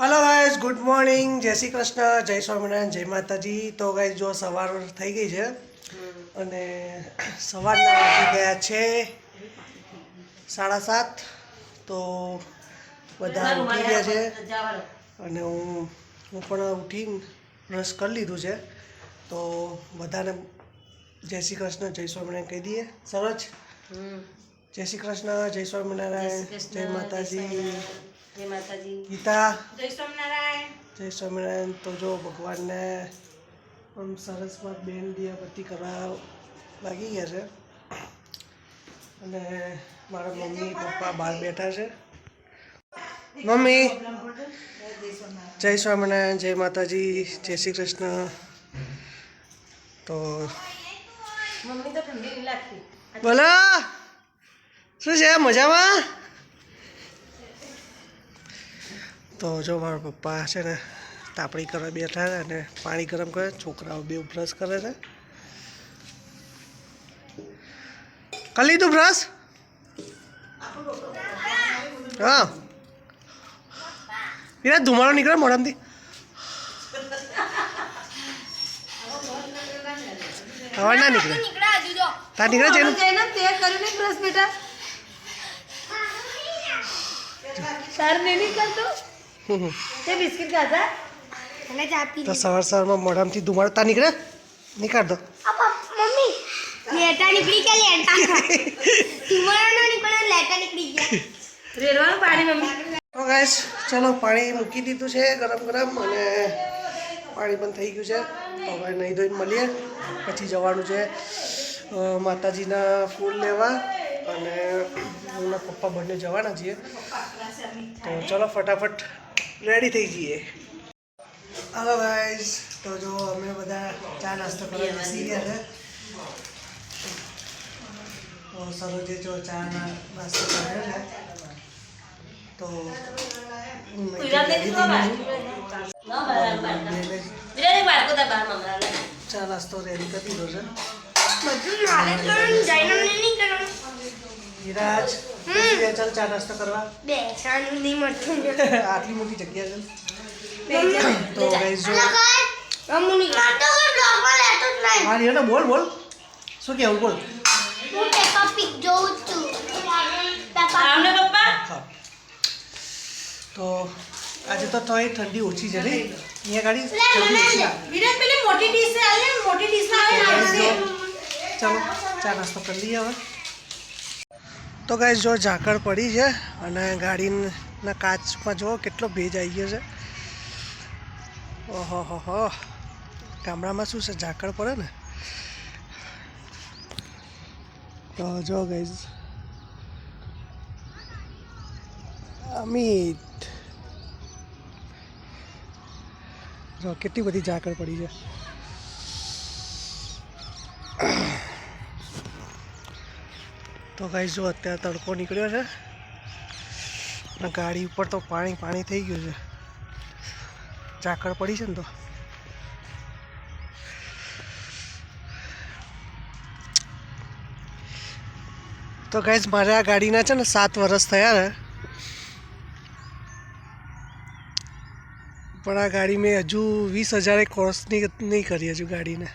Hello guys good morning જય શ્રી કૃષ્ણ જય સ્વામિનારાયણ જય માતાજી. તો ગાઈઝ જો સવાર થઈ ગઈ છે અને સવારના વાગી ગયા છે સાડા સાત. તો બધા ઉઠી ગયા છે. અને હું હું પણ ઉઠીને બ્રશ કરી લીધું છે. તો બધાને જય શ્રી કૃષ્ણ જય સ્વામિનારાયણ કહી દઈએ. સરસ. જય શ્રી કૃષ્ણ જય સ્વામિનારાયણ જય માતાજી. જય માતાજી. ગીતા. જય સ્વામિનારાયણ. જય સ્વામિનારાયણ. તો જો ભગવાનને આમ સરસમાં બેન દિયાબત્તી કરવા લાગી ગયા છે. અને મારા મમ્મી પપ્પા બહાર બેઠા છે. મમ્મી. જય સ્વામિનારાયણ જય માતાજી જય શ્રી કૃષ્ણ. તો મમ્મી તો ઠંડી નહીં લાગતી. બોલો. શું છે? મજામાં? તો જો મારા પપ્પા છે ને તાપણી કરવા બેઠા છે અને પાણી ગરમ કરે છોકરાઓ બે બ્રશ કરે છે કરી લીધું બ્રશ હા વિરાટ ધુમાડો નીકળે મોઢામાંથી હવા ના નીકળે તાર નીકળે છે બેટા નહીં હમ. તે બિસ્કિટ ખાધા? તો સવાર સવારમાં મોઢામાંથી ધુમાડો નીકળે? નીકાળ દો મમ્મી. લેટા નીકળી ગયા લેટા. તુમારા નો નીકળે લેટા નીકળી ગયા. રેડવાનું પાણી મમ્મી? તો ગાઈસ ચલો પાણી મૂકી દીધું છે ગરમ ગરમ અને પાણી પણ થઈ ગયું છે. તો હવે નહીં ધોઈને મળીએ. પછી જવાનું છે માતાજીના ફૂલ લેવા અને એમના પપ્પા બંને જવાના છીએ. તો ચલો ફટાફટ રેડી થઈ જઈએ. હલો ગાઈસ તો જો અમે બધા ચા નાસ્તો કરવા બેસી ગયા છે. તો સરોજે જો ચા ના નાસ્તો કર્યો છે. તો હું વિરાટ ને મેં કીધું કીધું બહાર ન બહાર બહાર મેં વિરાટ બાળકો તા બહાર મમરા ચા નાસ્તો રેડી કરી દીધો છે. બધું મારે કરવાનું જઈને અમને નહીં કરવાનું વિરાજ બેસી ગયા ચાલ ચા નાસ્તો કરવા બેસવાનું નહીં મળતું આટલી મોટી જગ્યા છે તો ગાઈસ જો અમુ નીકળતો બ્લોગમાં લેતો જ નહીં હા રિયો બોલ બોલ શું કહેવું બોલ હું પેપા પીક જોઉં છું પેપા આમને પપ્પા હા તો આજે તો તોય ઠંડી ઓછી છે નહીં અહીંયા ગાડી ઠંડી ઓછી લાગે. વિરાટ પેલી મોટી ડીશ છે આલે મોટી ડીશ તો માં guys જો ચાલો ચા નાસ્તો કરી લઈએ હવે તો ગાઈસ જો ઝાકળ પડી છે અને ગાડીના કાચમાં જો કેટલો ભેજ આવી ગયો છે. ઓહો, હો હો. ગામડામાં શું છે? ઝાકળ પડે ને? તો જો ગાઈસ અમિત. જો કેટલી બધી ઝાકળ પડી છે. તો ગાઈ જો અત્યારે તડકો નીકળ્યો છે અને ગાડી ઉપર તો પાણી પાણી થઈ ગયું છે. ઝાકળ પડી છે ને તો. તો ગાઈસ મારે આ ગાડીના છે ને સાત વર્ષ થયા ને પણ આ ગાડી મેં હજુ વીસ હજારે કોર્સની નહીં કરી હજુ ગાડીને.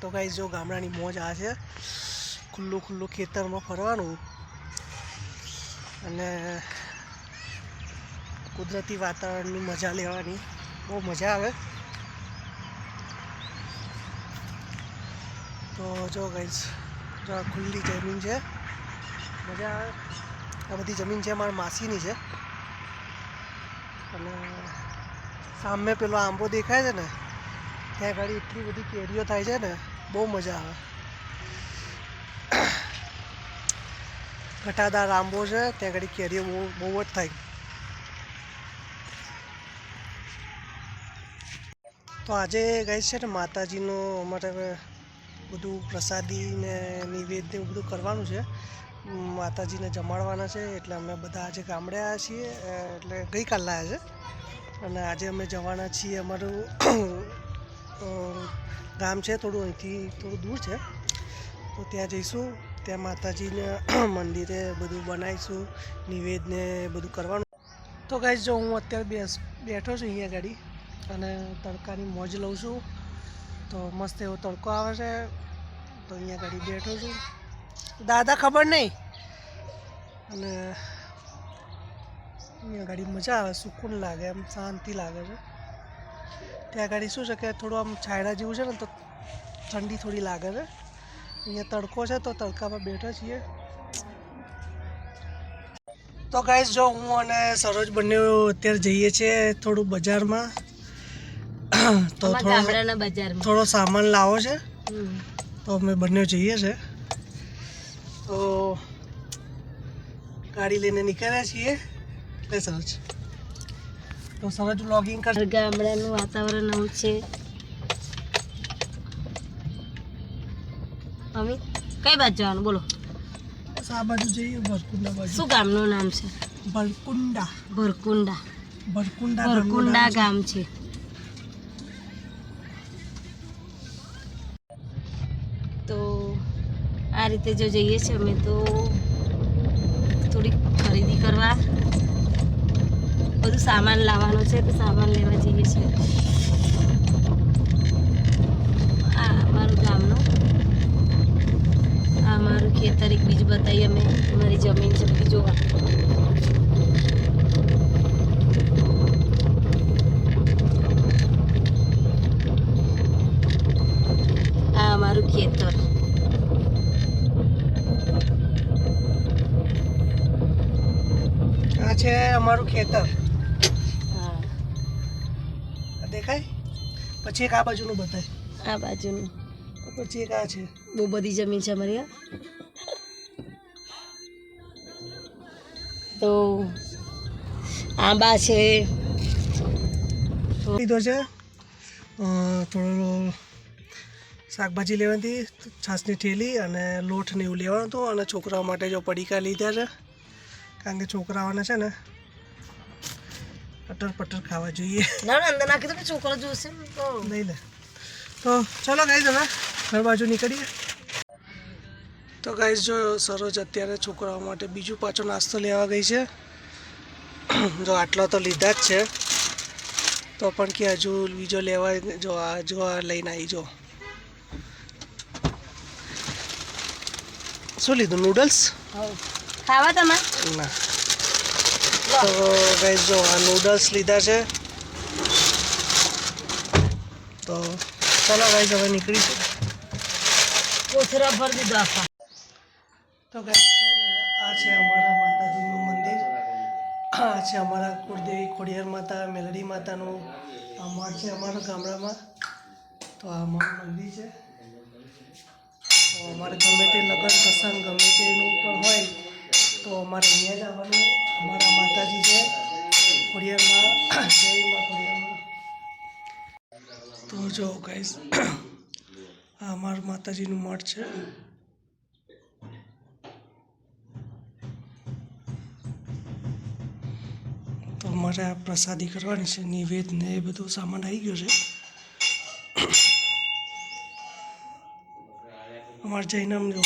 તો કાંઈ જો ગામડાની મોજ આ છે. ખુલ્લું ખુલ્લું ખેતરમાં ફરવાનું. અને કુદરતી વાતાવરણની મજા લેવાની. બહુ મજા આવે. તો જો ગાઈસ જો આ ખુલ્લી જમીન છે. મજા આવે. આ બધી જમીન છે મારા માસીની છે. અને સામે પેલો આંબો દેખાય છે ને? ત્યાં આગળ એટલી બધી કેરીઓ થાય છે ને? બહુ મજા આવે. ઘટાદાર આંબો છે, ત્યાં ઘડી કેરીઓ બહુ બહુ જ થાય. તો આજે ગઈ છે ને માતાજીનો અમારે બધું પ્રસાદી ને નિવેદ્ય એવું બધું કરવાનું છે. માતાજીને જમાડવાના છે, એટલે અમે બધા આજે ગામડે આવ્યા છીએ, એટલે ગઈકાલ આવ્યા છે. અને આજે અમે જવાના છીએ અમારું ગામ છે, થોડું અહીંથી થોડું દૂર છે. તો ત્યાં જઈશું, ત્યાં માતાજીને મંદિરે બધું બનાવીશું, નિવેદને બધું કરવાનું. તો કહીશ જો હું અત્યારે બેસ, બેઠો છું અહીંયા ગાડી અને તડકાની મોજ લઉં છું. તો મસ્ત એવો તડકો આવે છે. તો અહીંયા ગાડી બેઠો છું. દાદા, ખબર નહીં? અને અહીંયા ગાડી મજા આવે, સુકૂન લાગે, એમ શાંતિ લાગે છે. ત્યાં ગાડી શું છે કે થોડું આમ છાયડા જેવું છે ને તો ઠંડી થોડી લાગે છે. અહીંયા તડકો છે તો તડકામાં બેઠા છીએ. તો ગાઈશ જો હું અને સરોજ બંને અત્યારે જઈએ છીએ થોડું બજારમાં. તો થોડો થોડો સામાન લાવો છે. તો અમે બંને જઈએ છે. તો ગાડી લઈને નીકળ્યા છીએ. એટલે સરોજ. તો સરોજ વ્લોગિંગ કર ગામડાનું વાતાવરણ આવું છે. અમિત કઈ બાજુ જવાનું? બોલો. આ બાજુ જઈએ ભરકુંડા બાજુ. શું ગામનું નામ છે? ભરકુંડા. ભરકુંડા. ભરકુંડા ભરકુંડા ગામ છે. તો આ રીતે જો જઈએ છીએ અમે તો થોડીક ખરીદી કરવા. બધું સામાન લાવવાનો છે તો સામાન લેવા જઈએ છીએ. આ અમારું ગામનું. આ અમારું ખેતર એક બીજું બતાવીએ અમે. અમારી જમીન છે બધી જોવા. આ અમારું ખેતર. આ છે અમારું ખેતર હા આ દેખાય પછી એક આ બાજુનું બતાય. આ બાજુનું. પછી એક આ છે. બહુ બધી જમીન છે અમારી તો આંબા છે. લીધો છે. થોડો શાકભાજી લેવાની હતી છાસની ઠેલી અને લોટ ને એવું લેવાનું હતું અને છોકરાઓ માટે જો પડીકા લીધા છે. કારણ કે છોકરાઓને છે ને પટર પટર ખાવા જોઈએ. ના ના અંદર નાખી દો છોકરો જોશે તો. નહીં લે તો ચલો ગાઈઝ હવે ઘર બાજુ નીકળીએ. તો ગાઈઝ જો સરોજ અત્યારે છોકરાઓ માટે બીજું પાછો નાસ્તો લેવા ગઈ છે. જો આટલો તો લીધા જ છે. તો પણ કે હજુ બીજો લેવા જો આ જો આ લઈને આવી જો. શું લીધું? નૂડલ્સ હવ. ખાવા તમારે? ના. તો ગાઈઝ જો આ નૂડલ્સ લીધા છે. તો ચલો ગાઈઝ હવે નીકળીશું કોથરા ભર દીધા તો આ છે અમારા માતાજીનું મંદિર. આ છે અમારા કુળદેવી ખોડિયાર માતા મેલડી માતાનું. આ મઠ છે અમારા ગામડામાં. તો આ અમારું મંદિર છે. તો અમારે ગમે તે લગ્ન પ્રસંગ ગમે તેનું પણ હોય તો અમારે અહીંયા જ આવવાનું. અમારા માતાજી છે, ખોડિયારમાં, જયમાં ખોડિયારમાં. તો જો ગાઈસ આ અમારા માતાજીનું મઠ છે. તો અમારે આ પ્રસાદી કરવાની છે, નિવેદ ને એ બધું સામાન આવી ગયો છે. અમારે જઈને જો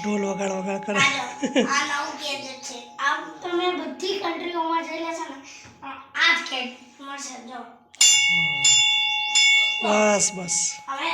ઢોલ વગાડ વગાડ કરે. આ બધી કન્ટ્રીઓમાં જઈને છે ને આ જ ગેટ મળશે જો. બસ બસ. હવે